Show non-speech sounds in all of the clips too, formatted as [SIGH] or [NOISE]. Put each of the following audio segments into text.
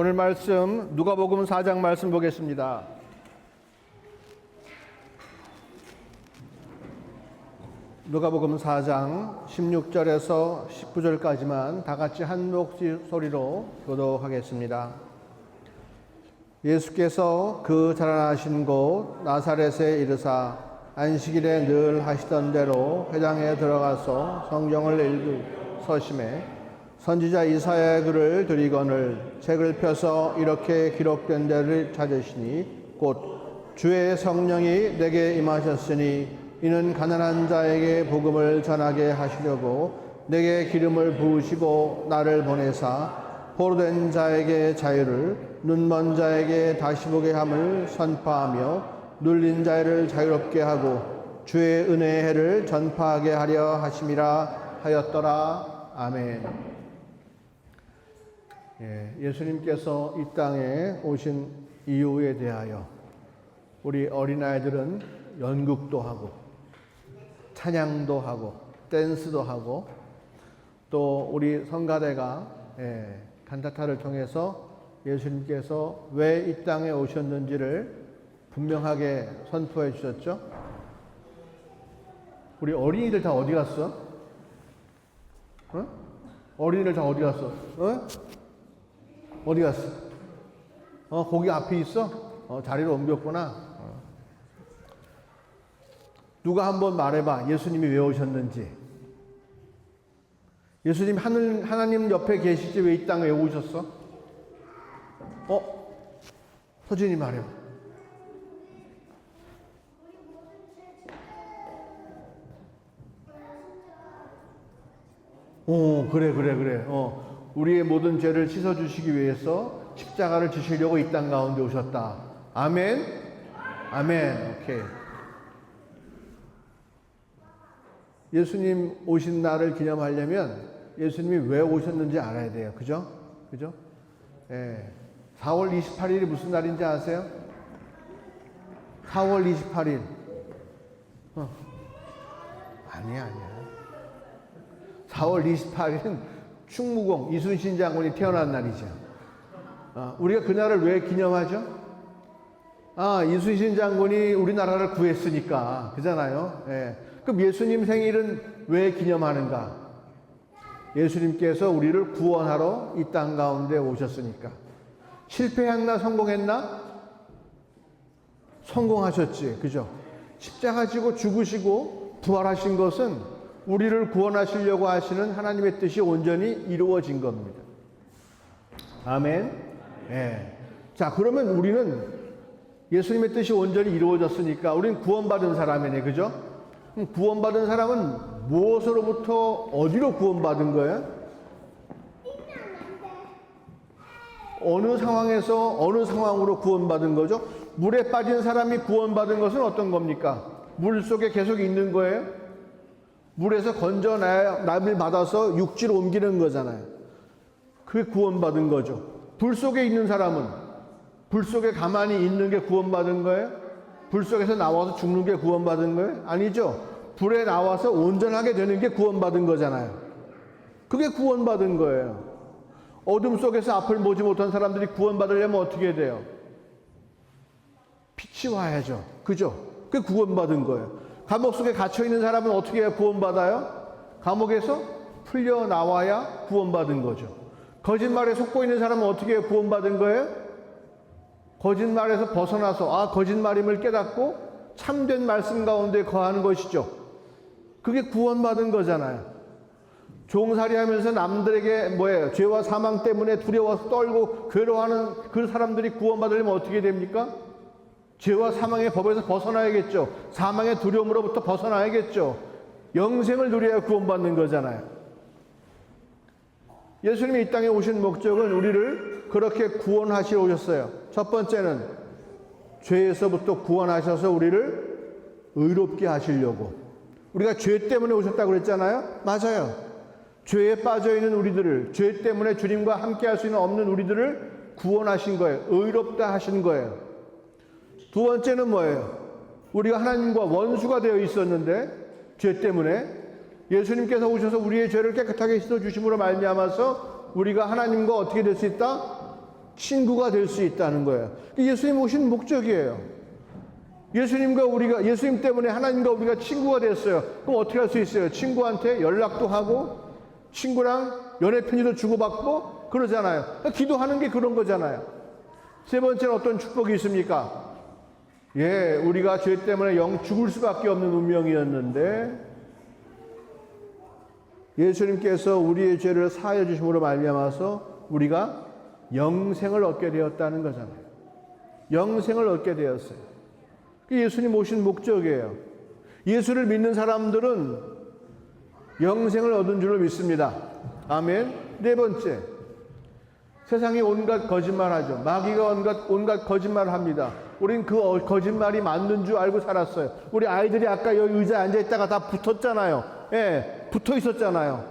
오늘 말씀 누가복음 4장 말씀 보겠습니다. 누가복음 4장 16절에서 19절까지만 다 같이 한 목소리로 교독하겠습니다. 예수께서 그 자라나신 곳 나사렛에 이르사 안식일에 늘 하시던 대로 회당에 들어가서 성경을 읽을 서심에 선지자 이사야의 글을 드리거늘 책을 펴서 이렇게 기록된 데를 찾으시니 곧 주의 성령이 내게 임하셨으니 이는 가난한 자에게 복음을 전하게 하시려고 내게 기름을 부으시고 나를 보내사 포로된 자에게 자유를 눈먼 자에게 다시 보게 함을 선포하며 눌린 자를 자유롭게 하고 주의 은혜의 해를 전파하게 하려 하심이라 하였더라 아멘. 예, 예수님께서 이 땅에 오신 이유에 대하여 우리 어린아이들은 연극도 하고 찬양도 하고 댄스도 하고 또 우리 성가대가 예, 간타타를 통해서 예수님께서 왜 이 땅에 오셨는지를 분명하게 선포해 주셨죠. 우리 어린이들 다 어디 갔어? 어? 어린이들 다 어디 갔어? 어? 어디 갔어? 어, 거기 앞에 있어? 어, 자리를 옮겼구나. 어. 누가 한번 말해봐. 예수님이 왜 오셨는지. 예수님 하늘, 하나님 옆에 계시지 왜 이 땅에 왜 오셨어? 어? 서진이 말해봐. 오, 그래, 그래, 그래. 어, 우리의 모든 죄를 씻어 주시기 위해서 십자가를 지시려고 이 땅 가운데 오셨다. 아멘? 아멘. 오케이. 예수님 오신 날을 기념하려면 예수님이 왜 오셨는지 알아야 돼요. 그죠? 그죠? 예. 4월 28일이 무슨 날인지 아세요? 4월 28일. 어. 아니야, 아니야. 4월 28일은 충무공 이순신 장군이 태어난 날이죠. 어, 우리가 그날을 왜 기념하죠? 아, 이순신 장군이 우리나라를 구했으니까. 그잖아요. 예. 그럼 예수님 생일은 왜 기념하는가? 예수님께서 우리를 구원하러 이 땅 가운데 오셨으니까. 실패했나, 성공했나? 성공하셨지. 그죠? 십자가 지고 죽으시고 부활하신 것은 우리를 구원하시려고 하시는 하나님의 뜻이 온전히 이루어진 겁니다. 아멘. 예. 자, 그러면 우리는 예수님의 뜻이 온전히 이루어졌으니까 우리는 구원받은 사람이네. 그죠? 구원받은 사람은 무엇으로부터 어디로 구원받은 거예요? 어느 상황에서 어느 상황으로 구원받은 거죠? 물에 빠진 사람이 구원받은 것은 어떤 겁니까? 물 속에 계속 있는 거예요? 물에서 건져내야 남을 받아서 육지로 옮기는 거잖아요. 그게 구원받은 거죠. 불 속에 있는 사람은 불 속에 가만히 있는 게 구원받은 거예요? 불 속에서 나와서 죽는 게 구원받은 거예요? 아니죠. 불에 나와서 온전하게 되는 게 구원받은 거잖아요. 그게 구원받은 거예요. 어둠 속에서 앞을 보지 못한 사람들이 구원받으려면 어떻게 돼요? 빛이 와야죠. 그죠? 그게 구원받은 거예요. 감옥 속에 갇혀 있는 사람은 어떻게 해야 구원받아요? 감옥에서 풀려 나와야 구원받은 거죠. 거짓말에 속고 있는 사람은 어떻게 해야 구원받은 거예요? 거짓말에서 벗어나서 아 거짓말임을 깨닫고 참된 말씀 가운데 거하는 것이죠. 그게 구원받은 거잖아요. 종살이 하면서 남들에게 뭐예요? 죄와 사망 때문에 두려워서 떨고 괴로워하는 그 사람들이 구원받으려면 어떻게 됩니까? 죄와 사망의 법에서 벗어나야겠죠. 사망의 두려움으로부터 벗어나야겠죠. 영생을 누려야 구원받는 거잖아요. 예수님이 이 땅에 오신 목적은 우리를 그렇게 구원하시러 오셨어요. 첫 번째는 죄에서부터 구원하셔서 우리를 의롭게 하시려고. 우리가 죄 때문에 오셨다고 그랬잖아요. 맞아요. 죄에 빠져 있는 우리들을 죄 때문에 주님과 함께 할 수 있는 없는 우리들을 구원하신 거예요. 의롭다 하신 거예요. 두 번째는 뭐예요? 우리가 하나님과 원수가 되어 있었는데 죄 때문에 예수님께서 오셔서 우리의 죄를 깨끗하게 씻어 주심으로 말미암아서 우리가 하나님과 어떻게 될 수 있다? 친구가 될 수 있다는 거예요. 예수님 오신 목적이에요. 예수님과 우리가 예수님 때문에 하나님과 우리가 친구가 됐어요. 그럼 어떻게 할 수 있어요? 친구한테 연락도 하고 친구랑 연애 편지도 주고받고 그러잖아요. 그러니까 기도하는 게 그런 거잖아요. 세 번째는 어떤 축복이 있습니까? 예, 우리가 죄 때문에 영 죽을 수밖에 없는 운명이었는데 예수님께서 우리의 죄를 사하여 주심으로 말미암아서 우리가 영생을 얻게 되었다는 거잖아요. 영생을 얻게 되었어요. 그게 예수님 오신 목적이에요. 예수를 믿는 사람들은 영생을 얻은 줄로 믿습니다. 아멘. 네 번째. 세상이 온갖 거짓말하죠. 마귀가 온갖 온갖 거짓말을 합니다. 우린 그 어- 거짓말이 맞는 줄 알고 살았어요. 우리 아이들이 아까 여기 의자에 앉아 있다가 다 붙었잖아요. 예, 붙어 있었잖아요.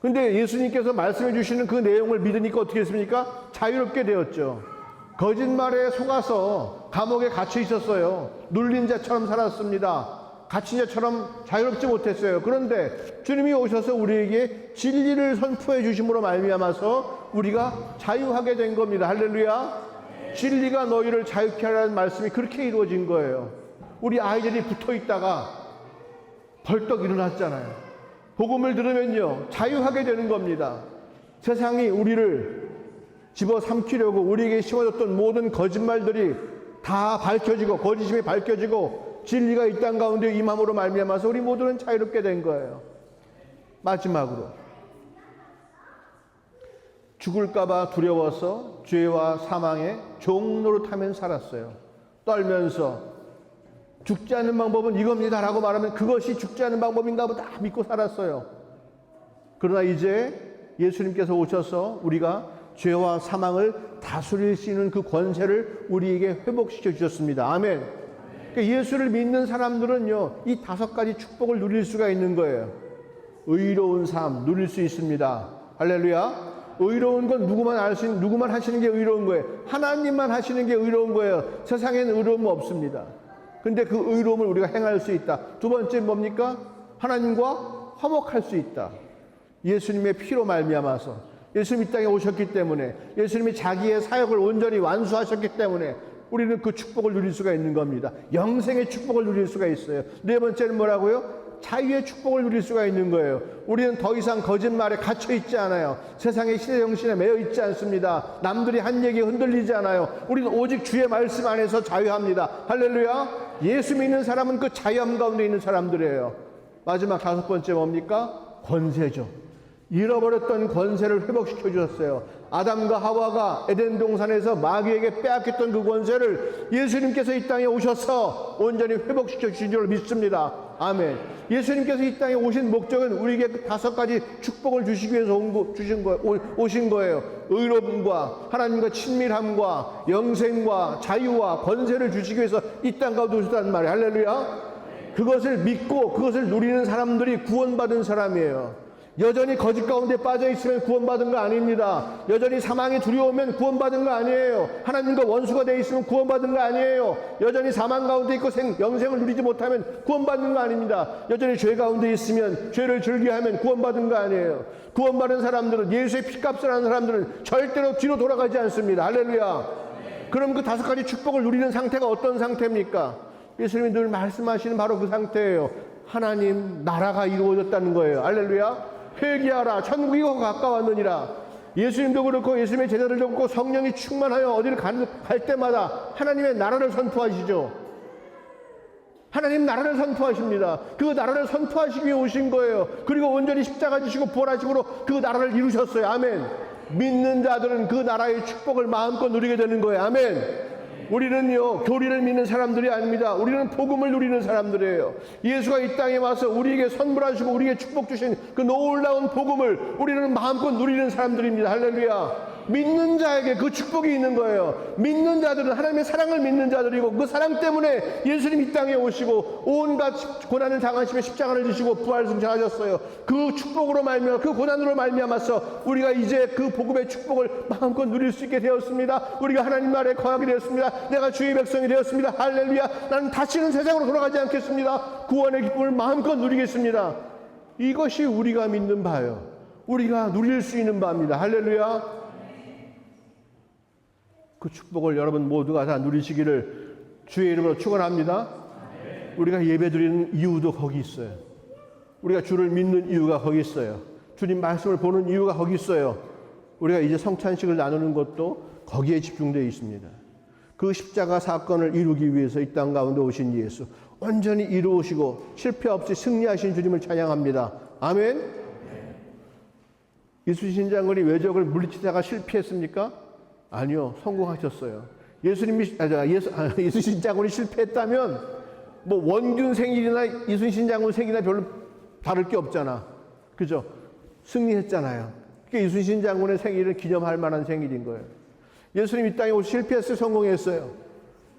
근데 예수님께서 말씀해 주시는 그 내용을 믿으니까 어떻게 했습니까? 자유롭게 되었죠. 거짓말에 속아서 감옥에 갇혀 있었어요. 눌린 자처럼 살았습니다. 갇힌 자처럼 자유롭지 못했어요. 그런데 주님이 오셔서 우리에게 진리를 선포해 주심으로 말미암아서 우리가 자유하게 된 겁니다. 할렐루야. 진리가 너희를 자유케 하라는 말씀이 그렇게 이루어진 거예요. 우리 아이들이 붙어 있다가 벌떡 일어났잖아요. 복음을 들으면요, 자유하게 되는 겁니다. 세상이 우리를 집어 삼키려고 우리에게 심어졌던 모든 거짓말들이 다 밝혀지고 거짓심이 밝혀지고 진리가 이 땅 가운데 임함으로 말미암아서 우리 모두는 자유롭게 된 거예요. 마지막으로 죽을까봐 두려워서 죄와 사망의 종로를 타면 살았어요. 떨면서 죽지 않는 방법은 이겁니다라고 말하면 그것이 죽지 않는 방법인가 보다 믿고 살았어요. 그러나 이제 예수님께서 오셔서 우리가 죄와 사망을 다스릴 수 있는 그 권세를 우리에게 회복시켜 주셨습니다. 아멘. 그러니까 예수를 믿는 사람들은요, 이 다섯 가지 축복을 누릴 수가 있는 거예요. 의로운 삶 누릴 수 있습니다. 할렐루야. 의로운 건 누구만 알 수, 누구만 하시는 게 의로운 거예요. 하나님만 하시는 게 의로운 거예요. 세상에는 의로움 없습니다. 근데 그 의로움을 우리가 행할 수 있다. 두 번째 뭡니까? 하나님과 화목할 수 있다. 예수님의 피로 말미암아서 예수님이 이 땅에 오셨기 때문에 예수님이 자기의 사역을 온전히 완수하셨기 때문에 우리는 그 축복을 누릴 수가 있는 겁니다. 영생의 축복을 누릴 수가 있어요. 네 번째는 뭐라고요? 자유의 축복을 누릴 수가 있는 거예요. 우리는 더 이상 거짓말에 갇혀 있지 않아요. 세상의 시대 정신에 매여 있지 않습니다. 남들이 한 얘기에 흔들리지 않아요. 우리는 오직 주의 말씀 안에서 자유합니다. 할렐루야. 예수 믿는 사람은 그 자유함 가운데 있는 사람들이에요. 마지막 다섯 번째 뭡니까? 권세죠. 잃어버렸던 권세를 회복시켜 주셨어요. 아담과 하와가 에덴 동산에서 마귀에게 빼앗겼던 그 권세를 예수님께서 이 땅에 오셔서 온전히 회복시켜 주신 줄 믿습니다. 아멘. 예수님께서 이 땅에 오신 목적은 우리에게 그 다섯 가지 축복을 주시기 위해서 온 거, 주신 거, 오- 오신 거예요. 의로움과 하나님과 친밀함과 영생과 자유와 권세를 주시기 위해서 이 땅 가운데 오셨다는 말이에요. 할렐루야. 그것을 믿고 그것을 누리는 사람들이 구원받은 사람이에요. 여전히 거짓 가운데 빠져 있으면 구원받은 거 아닙니다. 여전히 사망이 두려우면 구원받은 거 아니에요. 하나님과 원수가 돼 있으면 구원받은 거 아니에요. 여전히 사망 가운데 있고 생, 영생을 누리지 못하면 구원받는 거 아닙니다. 여전히 죄 가운데 있으면 죄를 즐겨하면 구원받은 거 아니에요. 구원받은 사람들은 예수의 피값을 하는 사람들은 절대로 뒤로 돌아가지 않습니다. 할렐루야. 그럼 그 다섯 가지 축복을 누리는 상태가 어떤 상태입니까? 예수님이 늘 말씀하시는 바로 그 상태예요. 하나님 나라가 이루어졌다는 거예요. 할렐루야. 회개하라. 천국이 가까웠느니라. 예수님도 그렇고 예수님의 제자들도 그렇고 성령이 충만하여 어디를 갈 때마다 하나님의 나라를 선포하시죠. 하나님 나라를 선포하십니다. 그 나라를 선포하시기 위해 오신 거예요. 그리고 온전히 십자가 지시고 부활하심으로 그 나라를 이루셨어요. 아멘. 믿는 자들은 그 나라의 축복을 마음껏 누리게 되는 거예요. 아멘. 우리는요, 교리를 믿는 사람들이 아닙니다. 우리는 복음을 누리는 사람들이에요. 예수가 이 땅에 와서 우리에게 선물하시고 우리에게 축복 주신 그 놀라운 복음을 우리는 마음껏 누리는 사람들입니다. 할렐루야. 믿는 자에게 그 축복이 있는 거예요. 믿는 자들은 하나님의 사랑을 믿는 자들이고 그 사랑 때문에 예수님 이 땅에 오시고 온갖 고난을 당하시며 십자가를 지시고 부활 승천하셨어요. 그 축복으로 말미암아 그 고난으로 말미암아서 우리가 이제 그 복음의 축복을 마음껏 누릴 수 있게 되었습니다. 우리가 하나님 나라에 거하게 되었습니다. 내가 주의 백성이 되었습니다. 할렐루야. 나는 다시는 세상으로 돌아가지 않겠습니다. 구원의 기쁨을 마음껏 누리겠습니다. 이것이 우리가 믿는 바예요. 우리가 누릴 수 있는 바입니다. 할렐루야. 그 축복을 여러분 모두가 다 누리시기를 주의 이름으로 축원합니다. 우리가 예배드리는 이유도 거기 있어요. 우리가 주를 믿는 이유가 거기 있어요. 주님 말씀을 보는 이유가 거기 있어요. 우리가 이제 성찬식을 나누는 것도 거기에 집중되어 있습니다. 그 십자가 사건을 이루기 위해서 이 땅 가운데 오신 예수 온전히 이루시고 실패 없이 승리하신 주님을 찬양합니다. 아멘. 이순신 장군이 외적을 물리치다가 실패했습니까? 아니요, 성공하셨어요. 예수님이 아, 저, 예수, 아, [LAUGHS] 이순신 장군이 실패했다면 뭐 원균 생일이나 이순신 장군 생일이나 별로 다를 게 없잖아. 그죠? 승리했잖아요. 그게 이순신 장군의 생일을 기념할 만한 생일인 거예요. 예수님 이 땅에 오시 실패했어요? 성공했어요?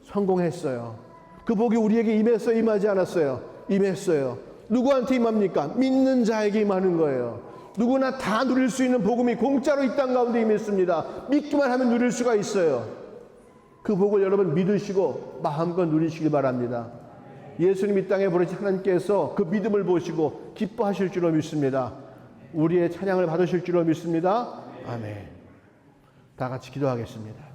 성공했어요. 그 복이 우리에게 임했어요? 임하지 않았어요? 임했어요. 누구한테 임합니까? 믿는 자에게 임하는 거예요. 누구나 다 누릴 수 있는 복음이 공짜로 이 땅 가운데 임했습니다. 믿기만 하면 누릴 수가 있어요. 그 복을 여러분 믿으시고 마음껏 누리시기 바랍니다. 예수님 이 땅에 보내신 하나님께서 그 믿음을 보시고 기뻐하실 줄로 믿습니다. 우리의 찬양을 받으실 줄로 믿습니다. 아멘. 다 같이 기도하겠습니다.